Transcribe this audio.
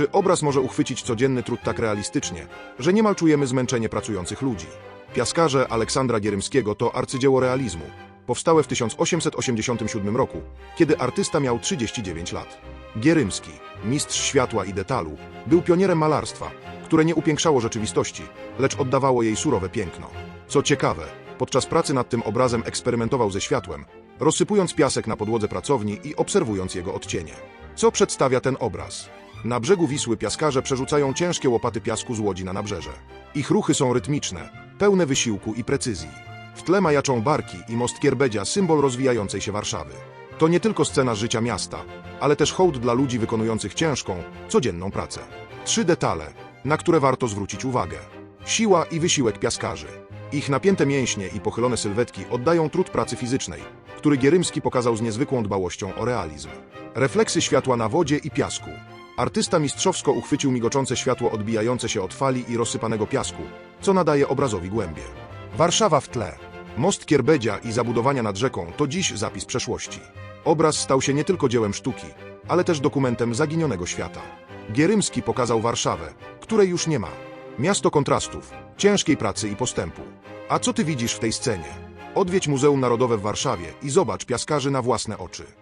Czy obraz może uchwycić codzienny trud tak realistycznie, że niemal czujemy zmęczenie pracujących ludzi? Piaskarze Aleksandra Gierymskiego to arcydzieło realizmu. Powstałe w 1887 roku, kiedy artysta miał 39 lat. Gierymski, mistrz światła i detalu, był pionierem malarstwa, które nie upiększało rzeczywistości, lecz oddawało jej surowe piękno. Co ciekawe, podczas pracy nad tym obrazem eksperymentował ze światłem, rozsypując piasek na podłodze pracowni i obserwując jego odcienie. Co przedstawia ten obraz? Na brzegu Wisły piaskarze przerzucają ciężkie łopaty piasku z łodzi na nabrzeże. Ich ruchy są rytmiczne, pełne wysiłku i precyzji. W tle majaczą barki i most Kierbedzia, symbol rozwijającej się Warszawy. To nie tylko scena życia miasta, ale też hołd dla ludzi wykonujących ciężką, codzienną pracę. Trzy detale, na które warto zwrócić uwagę. Siła i wysiłek piaskarzy. Ich napięte mięśnie i pochylone sylwetki oddają trud pracy fizycznej, który Gierymski pokazał z niezwykłą dbałością o realizm. Refleksy światła na wodzie i piasku. Artysta mistrzowsko uchwycił migoczące światło odbijające się od fali i rozsypanego piasku, co nadaje obrazowi głębię. Warszawa w tle. Most Kierbedzia i zabudowania nad rzeką to dziś zapis przeszłości. Obraz stał się nie tylko dziełem sztuki, ale też dokumentem zaginionego świata. Gierymski pokazał Warszawę, której już nie ma. Miasto kontrastów, ciężkiej pracy i postępu. A co ty widzisz w tej scenie? Odwiedź Muzeum Narodowe w Warszawie i zobacz piaskarzy na własne oczy.